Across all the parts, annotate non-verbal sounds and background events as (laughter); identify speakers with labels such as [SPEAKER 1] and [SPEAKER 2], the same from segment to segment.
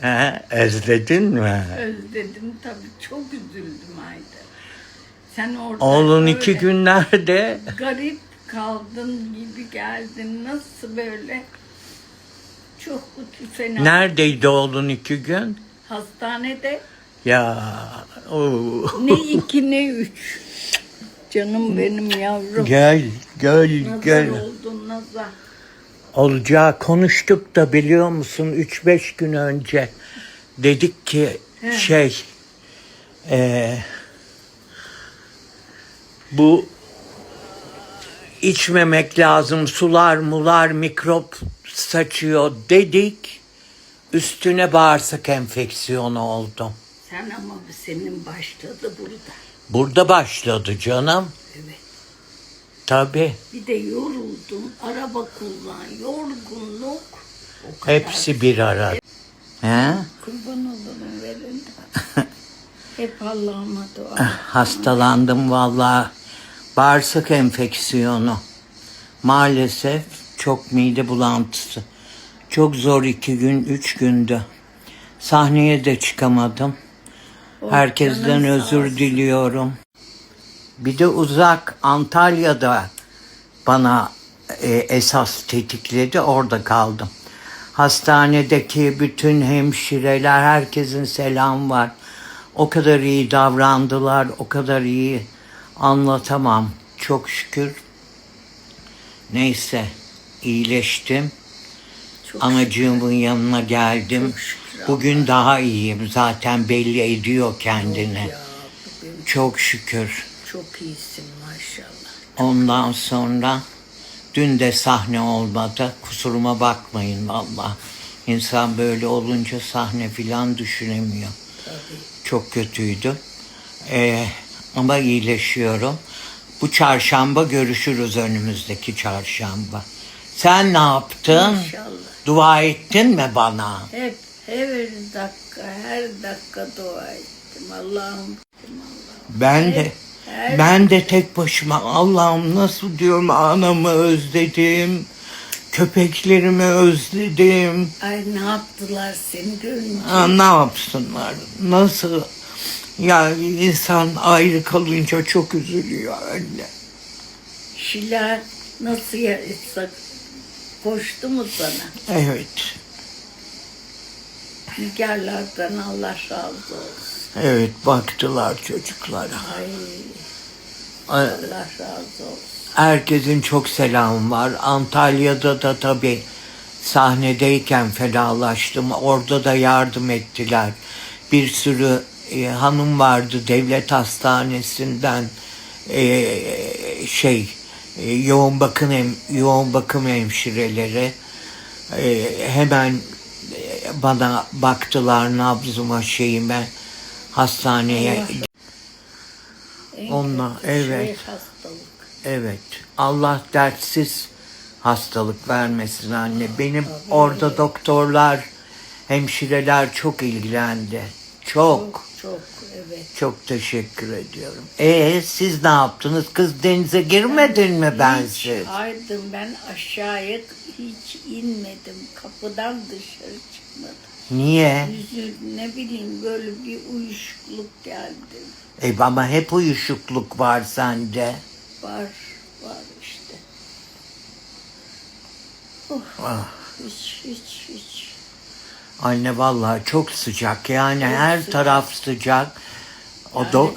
[SPEAKER 1] He, özledin mi?
[SPEAKER 2] Özledim tabii. Çok üzüldüm Haydar. Sen orada
[SPEAKER 1] Oğlun
[SPEAKER 2] öyle
[SPEAKER 1] iki gün nerede?
[SPEAKER 2] garip kaldın gibi geldin. Nasıl böyle? Çok fena.
[SPEAKER 1] Neredeydi oğlun iki gün?
[SPEAKER 2] Hastanede
[SPEAKER 1] Ya oo.
[SPEAKER 2] ne iki ne üç. Canım benim yavrum.
[SPEAKER 1] Gel gel
[SPEAKER 2] Nazar
[SPEAKER 1] gel.
[SPEAKER 2] oldun nazar.
[SPEAKER 1] Olacağı konuştuk da biliyor musun 3-5 gün önce dedik ki
[SPEAKER 2] He.
[SPEAKER 1] şey eee, bu içmemek lazım sular mular mikrop saçıyor dedik üstüne bağırsak enfeksiyonu oldum.
[SPEAKER 2] Sen ama senin başladı burada.
[SPEAKER 1] Burada başladı canım.
[SPEAKER 2] Evet.
[SPEAKER 1] Tabii.
[SPEAKER 2] Bir de yoruldun. Araba kullan. Yorgunluk. O kadar.
[SPEAKER 1] Hepsi bir arada. He?
[SPEAKER 2] Kurban olurum verin. (laughs) Hep Allah'ıma dua.
[SPEAKER 1] Hastalandım vallahi. Bağırsak enfeksiyonu. Maalesef çok mide bulantısı. Çok zor iki gün, üç gündü. Sahneye de çıkamadım.
[SPEAKER 2] Oh,
[SPEAKER 1] Herkesten özür diliyorum. Bir de uzak Antalya'da bana e, esas tetikledi. Orada kaldım. Hastanedeki bütün hemşireler, herkesin selam var. O kadar iyi davrandılar, o kadar iyi anlatamam. Çok şükür. Neyse, iyileştim.
[SPEAKER 2] Çok
[SPEAKER 1] Anacığımın yanına geldim.
[SPEAKER 2] Şükür
[SPEAKER 1] Bugün daha iyiyim. Zaten belli ediyor kendini.
[SPEAKER 2] Ya
[SPEAKER 1] Çok şükür.
[SPEAKER 2] Çok iyisin maşallah.
[SPEAKER 1] Ondan sonra dün de sahne olmadı. Kusuruma bakmayın valla. İnsan böyle olunca sahne filan düşünemiyor.
[SPEAKER 2] Tabii.
[SPEAKER 1] Çok kötüydü. Ee, ama iyileşiyorum. Bu çarşamba görüşürüz önümüzdeki çarşamba. Sen ne yaptın?
[SPEAKER 2] İnşallah.
[SPEAKER 1] Dua ettin mi bana?
[SPEAKER 2] Hep her dakika her dakika dua ettim. Allah'ım Allah'ım.
[SPEAKER 1] Ben de ben de tek başıma Allah'ım nasıl diyorum anamı özledim. Köpeklerimi özledim.
[SPEAKER 2] Ay ne yaptılar seni görünce.
[SPEAKER 1] Ha, ne yapsınlar? Nasıl? Ya insan ayrı kalınca çok üzülüyor anne.
[SPEAKER 2] Şila nasıl yarışsak koştu mu sana?
[SPEAKER 1] Evet.
[SPEAKER 2] Nigarlardan Allah razı olsun.
[SPEAKER 1] Evet baktılar çocuklara.
[SPEAKER 2] Ay, Allah razı olsun.
[SPEAKER 1] Herkesin çok selamı var. Antalya'da da tabii sahnedeyken fenalaştım. Orada da yardım ettiler. Bir sürü e, hanım vardı devlet hastanesinden e, şey e, yoğun bakım hem, yoğun bakım hemşireleri e, hemen e, bana baktılar nabzıma şeyime hastaneye
[SPEAKER 2] En
[SPEAKER 1] Onunla,
[SPEAKER 2] kötü
[SPEAKER 1] evet.
[SPEAKER 2] Şey hastalık.
[SPEAKER 1] Evet. Allah dertsiz hastalık vermesin anne. Benim orada doktorlar, hemşireler çok ilgilendi. Çok.
[SPEAKER 2] Çok evet.
[SPEAKER 1] Çok teşekkür ediyorum. E siz ne yaptınız? Kız denize girmedin mi bensiz?
[SPEAKER 2] Hiç aydım ben aşağıya hiç inmedim. Kapıdan dışarı çıkmadım.
[SPEAKER 1] Niye?
[SPEAKER 2] Yüzü ne bileyim böyle bir uyuşukluk geldi.
[SPEAKER 1] E ama hep uyuşukluk var sende.
[SPEAKER 2] Var var işte. Oh,
[SPEAKER 1] Ah.
[SPEAKER 2] hiç hiç hiç.
[SPEAKER 1] Anne vallahi çok sıcak. Yani
[SPEAKER 2] Çok
[SPEAKER 1] her
[SPEAKER 2] sıcak.
[SPEAKER 1] taraf sıcak. O
[SPEAKER 2] Yani
[SPEAKER 1] do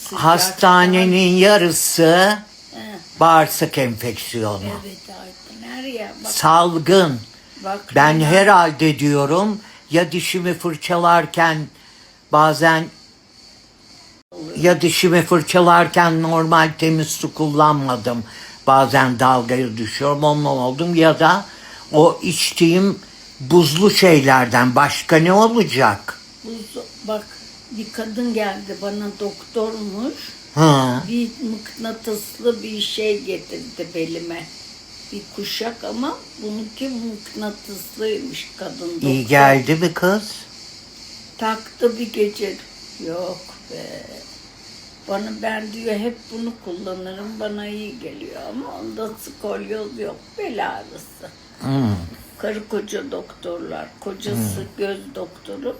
[SPEAKER 2] sıcak
[SPEAKER 1] hastanenin yarısı
[SPEAKER 2] He,
[SPEAKER 1] bağırsak enfeksiyonu.
[SPEAKER 2] evet Aydın her yer bak.
[SPEAKER 1] Salgın.
[SPEAKER 2] bak
[SPEAKER 1] Ben herhalde diyorum ya dişimi fırçalarken bazen ya dişimi fırçalarken normal temiz su kullanmadım. Bazen dalgaya düşüyorum ondan oldum ya da o içtiğim buzlu şeylerden başka ne olacak?
[SPEAKER 2] Buz- bak bir kadın geldi bana doktormuş.
[SPEAKER 1] Ha.
[SPEAKER 2] Bir mıknatıslı bir şey getirdi belime. Bir kuşak ama bununki mıknatıslıymış kadın doktor.
[SPEAKER 1] İyi geldi mi kız?
[SPEAKER 2] Taktı bir gece. Yok be. Bana ben diyor hep bunu kullanırım bana iyi geliyor ama onda skolyoz yok bel ağrısı.
[SPEAKER 1] Hmm.
[SPEAKER 2] Karı koca doktorlar. Kocası göz doktoru.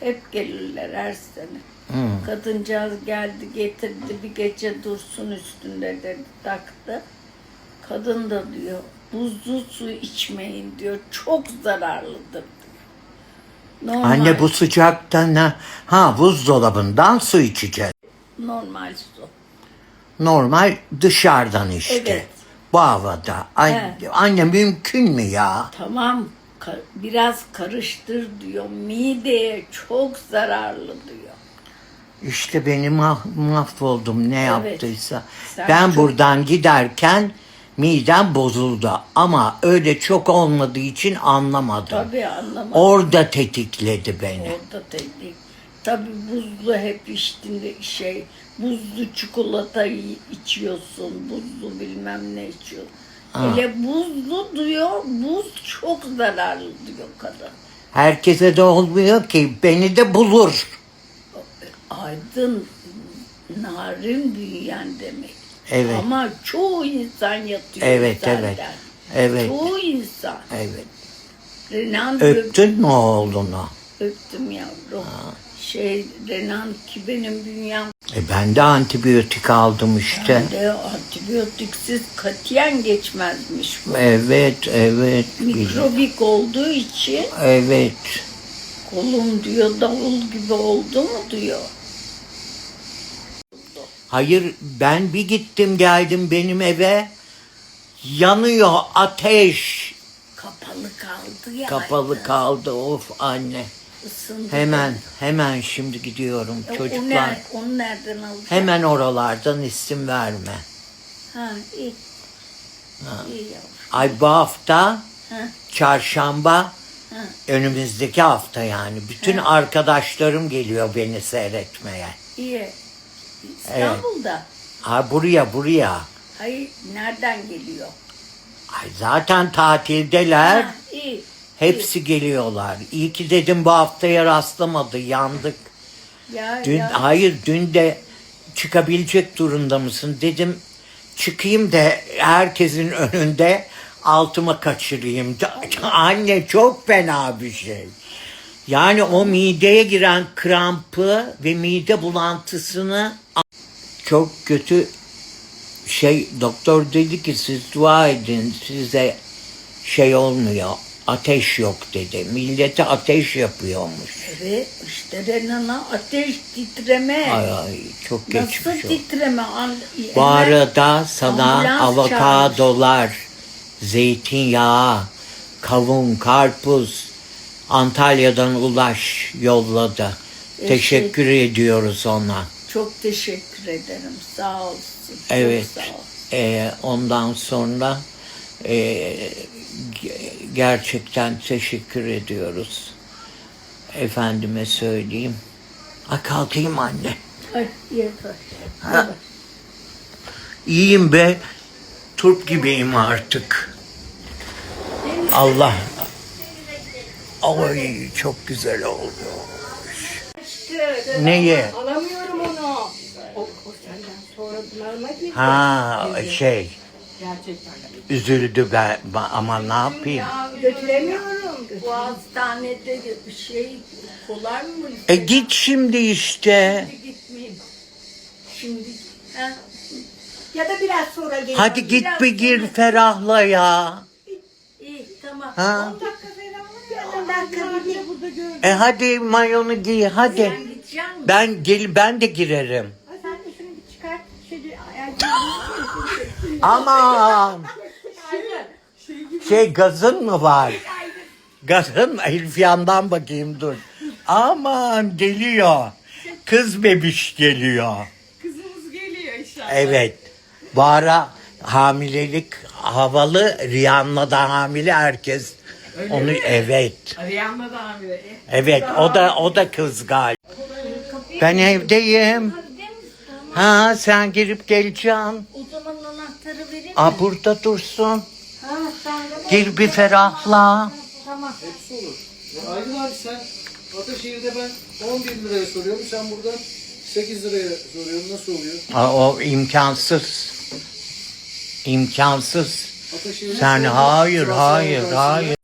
[SPEAKER 2] Hep gelirler her sene. Kadıncağız geldi getirdi bir gece dursun üstünde dedi taktı. Kadın da diyor buzlu su içmeyin diyor. Çok zararlıdır. Normal,
[SPEAKER 1] Anne bu sıcakta ne? Ha buzdolabından su içeceğiz.
[SPEAKER 2] Normal su.
[SPEAKER 1] Normal dışarıdan işte.
[SPEAKER 2] Evet.
[SPEAKER 1] Bu havada. Ay,
[SPEAKER 2] He.
[SPEAKER 1] Anne mümkün mü ya?
[SPEAKER 2] Tamam ka- biraz karıştır diyor. Mideye çok zararlı diyor.
[SPEAKER 1] İşte benim mah- mahvoldum ne yaptıysa.
[SPEAKER 2] Sen
[SPEAKER 1] ben
[SPEAKER 2] çok-
[SPEAKER 1] buradan giderken midem bozuldu. Ama öyle çok olmadığı için anlamadım.
[SPEAKER 2] Tabii anlamadım.
[SPEAKER 1] Orada tetikledi beni.
[SPEAKER 2] Orada teknik. Tabii buzlu hep içtiğinde şey buzlu çikolata içiyorsun. Buzlu bilmem ne içiyorsun. Hele buzlu diyor. Buz çok zararlı diyor kadın.
[SPEAKER 1] Herkese de olmuyor ki. Beni de bulur.
[SPEAKER 2] Aydın narin büyüyen demek.
[SPEAKER 1] Evet.
[SPEAKER 2] Ama çoğu insan yatıyor
[SPEAKER 1] Evet,
[SPEAKER 2] zaten.
[SPEAKER 1] evet. Evet.
[SPEAKER 2] Çoğu insan.
[SPEAKER 1] Evet.
[SPEAKER 2] Renan öp,
[SPEAKER 1] Öptün mü oğlunu?
[SPEAKER 2] öptüm yavrum. Şey Renan ki benim bünyem
[SPEAKER 1] E ben de antibiyotik aldım işte.
[SPEAKER 2] de antibiyotiksiz katiyen geçmezmiş bu.
[SPEAKER 1] Evet, evet.
[SPEAKER 2] Mikrobik olduğu için
[SPEAKER 1] Evet.
[SPEAKER 2] kolum diyor davul gibi oldu mu diyor.
[SPEAKER 1] Hayır ben bir gittim geldim benim eve. Yanıyor ateş.
[SPEAKER 2] Kapalı kaldı ya.
[SPEAKER 1] Kapalı kaldı of anne.
[SPEAKER 2] Isındı.
[SPEAKER 1] Hemen hemen şimdi gidiyorum
[SPEAKER 2] E, O
[SPEAKER 1] çocuklar.
[SPEAKER 2] ner- onu nereden alacak?
[SPEAKER 1] Hemen oralardan isim verme.
[SPEAKER 2] Ha iyi. İyi yavrum.
[SPEAKER 1] Ay bu hafta
[SPEAKER 2] Ha,
[SPEAKER 1] çarşamba
[SPEAKER 2] ha.
[SPEAKER 1] önümüzdeki hafta yani. Bütün arkadaşlarım geliyor beni seyretmeye.
[SPEAKER 2] İyi. İstanbul'da.
[SPEAKER 1] Ha buraya buraya.
[SPEAKER 2] Hayır nereden geliyor?
[SPEAKER 1] Ay zaten tatildeler.
[SPEAKER 2] Ha, iyi.
[SPEAKER 1] Hepsi geliyorlar. İyi ki dedim bu haftaya rastlamadı. Yandık.
[SPEAKER 2] Ya,
[SPEAKER 1] Dün
[SPEAKER 2] ya.
[SPEAKER 1] hayır dün de çıkabilecek durumda mısın dedim. Çıkayım da herkesin önünde altıma kaçırayım. Anne çok fena bir şey. Yani o mideye giren krampı ve mide bulantısını çok kötü şey doktor dedi ki siz dua edin size şey olmuyor ateş yok dedi. Millete ateş yapıyormuş.
[SPEAKER 2] Evet işte Renan'a ateş titreme.
[SPEAKER 1] Ay ay çok
[SPEAKER 2] Nasıl
[SPEAKER 1] geçmiş olsun.
[SPEAKER 2] titreme? An-
[SPEAKER 1] Bu arada sana avokadolar, zeytinyağı, kavun, karpuz Antalya'dan Ulaş yolladı.
[SPEAKER 2] Eşek.
[SPEAKER 1] Teşekkür ediyoruz ona.
[SPEAKER 2] Çok teşekkür ederim. Sağ olsun. Çok
[SPEAKER 1] Evet.
[SPEAKER 2] sağ ol.
[SPEAKER 1] Ee, ondan sonra e, gerçekten teşekkür ediyoruz. Efendime söyleyeyim. Ay kalkayım anne.
[SPEAKER 2] Ay yeter.
[SPEAKER 1] Ha. İyiyim be. Turp gibiyim artık. Allah. Ay çok güzel oldu. Neyi?
[SPEAKER 3] Alamıyorum onu. O, o senden sonra.
[SPEAKER 1] Ha şey
[SPEAKER 3] Gerçekten.
[SPEAKER 1] üzüldü ben ben- ama ne yapayım?
[SPEAKER 3] Götüremiyorum.
[SPEAKER 2] Bu hastanede bir şey kolay mı?
[SPEAKER 1] E git şimdi işte.
[SPEAKER 2] Şimdi gitmeyeyim. Şimdi ha,
[SPEAKER 3] Ya da biraz sonra gelirim.
[SPEAKER 1] Hadi git bir gir ferahla ya.
[SPEAKER 2] iyi tamam.
[SPEAKER 1] Ha?
[SPEAKER 3] 10 dakika falan. 10 dakika bir burada gördüm.
[SPEAKER 1] E hadi mayonu giy hadi.
[SPEAKER 2] Sen gideceksin mi?
[SPEAKER 1] Ben gel ben de girerim.
[SPEAKER 3] Ay, Sen de şunu bir çıkart. Şöyle ayağını.
[SPEAKER 1] Aman. Şey gazın mı var? Gazın Elif yandan bakayım dur. Aman geliyor. Kız bebiş geliyor.
[SPEAKER 3] Kızımız geliyor inşallah.
[SPEAKER 1] Evet. Bu ara hamilelik havalı. Rihanna da hamile herkes. Onu evet.
[SPEAKER 3] Rihanna da hamile.
[SPEAKER 1] Evet o da o da kız galiba. Ben evdeyim. Ha sen girip geleceksin.
[SPEAKER 2] O zaman anahtarı vereyim mi?
[SPEAKER 1] Aa burada dursun.
[SPEAKER 2] Ha, sen de
[SPEAKER 1] Gir bir ferahla.
[SPEAKER 2] tamam.
[SPEAKER 4] Hepsi olur. Ya Aydın abi sen Ataşehir'de ben 11 liraya soruyorum. Sen burada 8 liraya soruyorsun. Nasıl oluyor?
[SPEAKER 1] Aa, o imkansız. İmkansız.
[SPEAKER 4] Ataşehir'de
[SPEAKER 1] Sen hayır hayır hayır.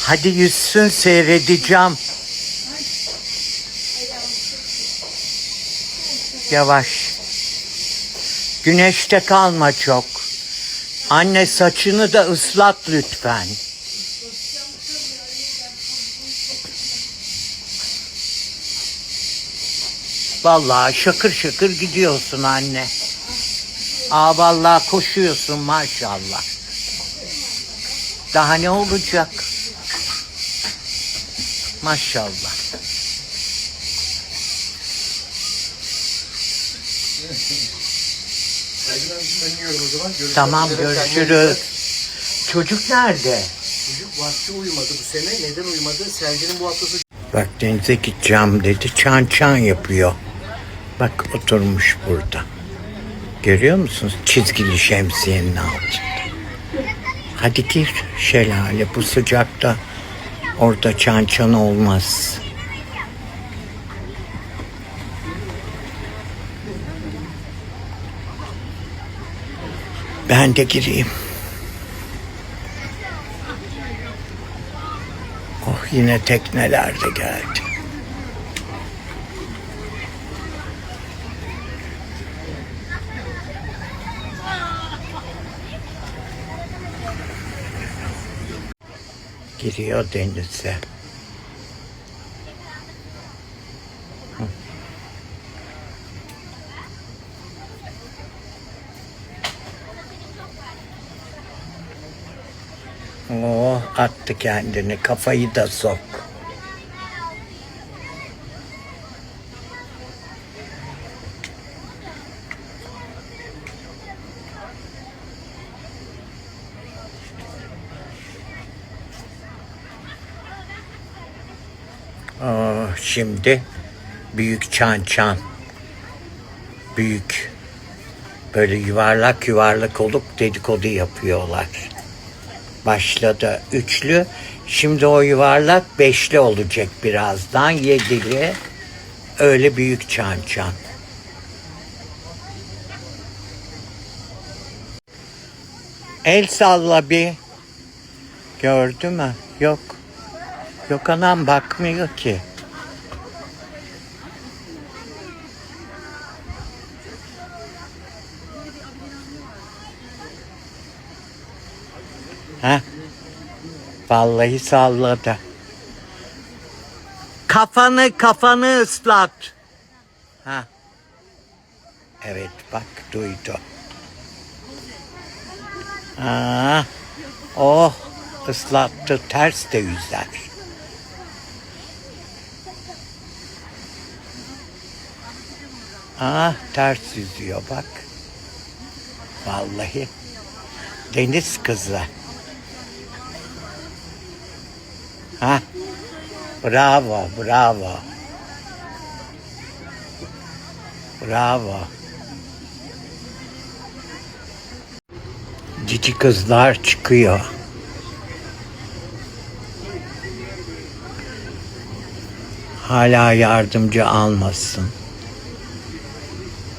[SPEAKER 1] Hadi yüzsün seyredeceğim. Yavaş. Güneşte kalma çok. Anne saçını da ıslat lütfen. Vallahi şakır şakır gidiyorsun anne. Aa vallahi koşuyorsun maşallah. Daha ne olacak? Maşallah.
[SPEAKER 4] Aydın yiyorum o zaman. Görüşmek
[SPEAKER 1] Tamam
[SPEAKER 4] üzere.
[SPEAKER 1] görüşürüz. Çocuk nerede?
[SPEAKER 4] Çocuk vakti uyumadı bu sene. Neden uyumadı? Serginin bu haftası
[SPEAKER 1] Bak denize gideceğim dedi. Çan çan yapıyor. Bak oturmuş burada. Görüyor musunuz? Çizgili şemsiyenin altında. Hadi gir şelale bu sıcakta. Orada çan çan olmaz. Ben de gireyim. Oh yine tekneler de geldi. Giriyor denize. Oh attı kendini kafayı da sok. Oh, şimdi büyük çan çan. Büyük. Böyle yuvarlak yuvarlak olup dedikodu yapıyorlar. Başladı üçlü. Şimdi o yuvarlak beşli olacak birazdan. Yedili. Öyle büyük çan çan. El salla bir. Gördü mü? Yok. Yok anam bakmıyor ki. Ha? Vallahi salladı. Kafanı kafanı ıslat. Ha. Evet bak duydu. Aa, oh ıslattı ters de yüzer. Ah ters yüzüyor bak. Vallahi. Deniz kızı. Ha? Bravo, bravo. Bravo. Cici kızlar çıkıyor. Hala yardımcı almasın.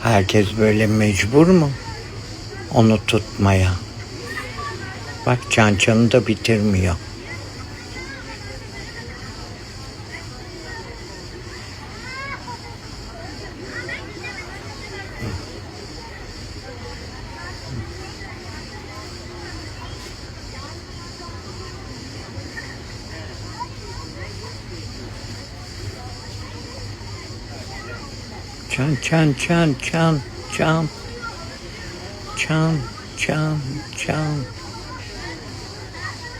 [SPEAKER 1] Herkes böyle mecbur mu? Onu tutmaya. Bak çançanı da bitirmiyor. Çan çan çan çan çan çan çan çan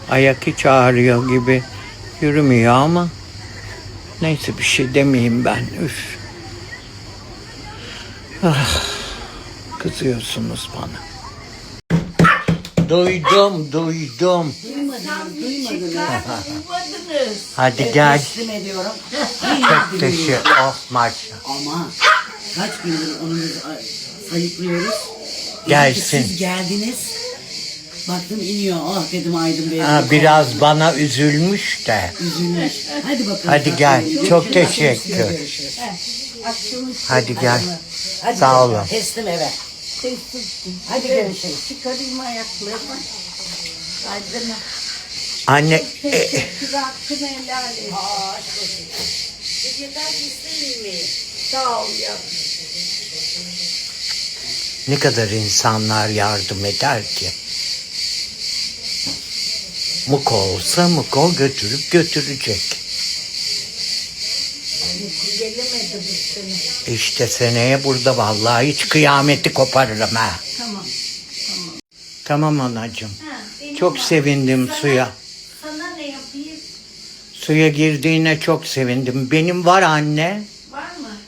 [SPEAKER 1] Ayak hiç ağrıyor gibi yürümüyor ama neyse bir şey demeyeyim ben üf. Ah, kızıyorsunuz bana. Duydum duydum. Hadi gel.
[SPEAKER 5] Teslim ediyorum.
[SPEAKER 1] Çok teşekkür. Oh maşallah.
[SPEAKER 5] Ama kaç gündür onu biz sayıklıyoruz.
[SPEAKER 1] Gelsin.
[SPEAKER 5] Siz geldiniz. Baktım iniyor. Ah dedim Aydın Bey.
[SPEAKER 1] Ha, biraz bana üzülmüş de.
[SPEAKER 5] Üzülmüş. Hadi bakalım.
[SPEAKER 1] Hadi gel. Çok teşekkür. Hadi gel.
[SPEAKER 5] Hadi
[SPEAKER 1] Sağ olun.
[SPEAKER 5] Teslim eve. Hadi görüşürüz.
[SPEAKER 2] Çıkarayım ayaklarımı. Aydın'a.
[SPEAKER 1] Anne e,
[SPEAKER 2] Teşekkür hakkını helal et.
[SPEAKER 3] Geceden isteyin mi?
[SPEAKER 2] Sağ ol yavrum.
[SPEAKER 1] ne kadar insanlar yardım eder ki. Muko olsa Muko götürüp götürecek.
[SPEAKER 2] Gelemedi bu sene.
[SPEAKER 1] İşte seneye burada vallahi hiç kıyameti koparırım ha.
[SPEAKER 2] Tamam.
[SPEAKER 1] Tamam anacığım.
[SPEAKER 2] Ha, benim
[SPEAKER 1] Çok
[SPEAKER 2] var.
[SPEAKER 1] sevindim
[SPEAKER 2] Sana-
[SPEAKER 1] suya.
[SPEAKER 2] Sana ne yapayım?
[SPEAKER 1] Suya girdiğine çok sevindim. Benim var anne.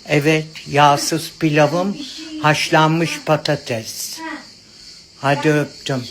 [SPEAKER 1] Evet, yağsız pilavım, haşlanmış patates.
[SPEAKER 2] Ha,
[SPEAKER 1] Hadi öptüm.